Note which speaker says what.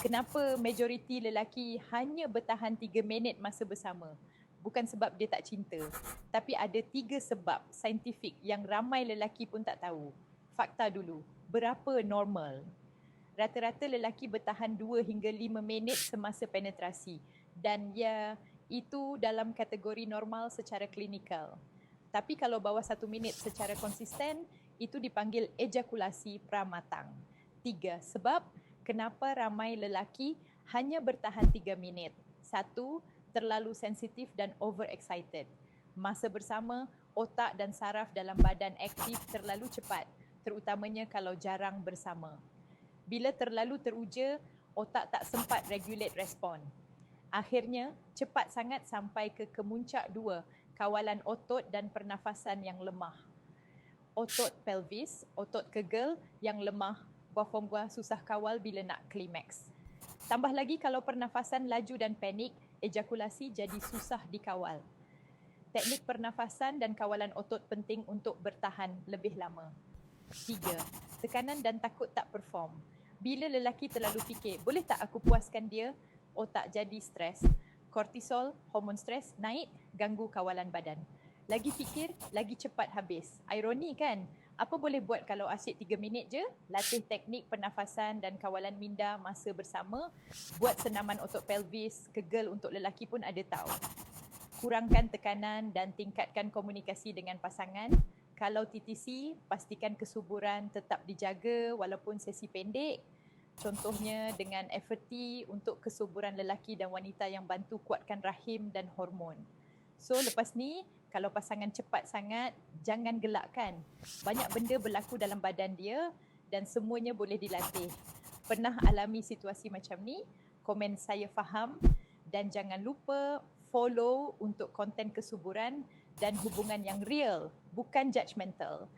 Speaker 1: kenapa majoriti lelaki hanya bertahan 3 minit masa bersama? Bukan sebab dia tak cinta, tapi ada tiga sebab saintifik yang ramai lelaki pun tak tahu. Fakta dulu, berapa normal? Rata-rata lelaki bertahan 2 hingga 5 minit semasa penetrasi dan ya itu dalam kategori normal secara klinikal. Tapi kalau bawah satu minit secara konsisten, itu dipanggil ejakulasi pramatang. Tiga, sebab kenapa ramai lelaki hanya bertahan tiga minit. Satu, terlalu sensitif dan overexcited. Masa bersama, otak dan saraf dalam badan aktif terlalu cepat, terutamanya kalau jarang bersama. Bila terlalu teruja, otak tak sempat regulate respon. Akhirnya, cepat sangat sampai ke kemuncak dua, kawalan otot dan pernafasan yang lemah. Otot pelvis, otot kegel yang lemah buah susah kawal bila nak klimaks. Tambah lagi kalau pernafasan laju dan panik, ejakulasi jadi susah dikawal. Teknik pernafasan dan kawalan otot penting untuk bertahan lebih lama. Tiga, tekanan dan takut tak perform. Bila lelaki terlalu fikir, boleh tak aku puaskan dia? Otak jadi stres. Kortisol, hormon stres naik, ganggu kawalan badan. Lagi fikir, lagi cepat habis. Ironi kan? Apa boleh buat kalau asyik 3 minit je, latih teknik pernafasan dan kawalan minda masa bersama, buat senaman otot pelvis, kegel untuk lelaki pun ada tahu. Kurangkan tekanan dan tingkatkan komunikasi dengan pasangan. Kalau TTC, pastikan kesuburan tetap dijaga walaupun sesi pendek. Contohnya dengan FRT untuk kesuburan lelaki dan wanita yang bantu kuatkan rahim dan hormon. So lepas ni kalau pasangan cepat sangat jangan gelakkan. Banyak benda berlaku dalam badan dia dan semuanya boleh dilatih. Pernah alami situasi macam ni? Komen saya faham dan jangan lupa follow untuk konten kesuburan dan hubungan yang real, bukan judgemental.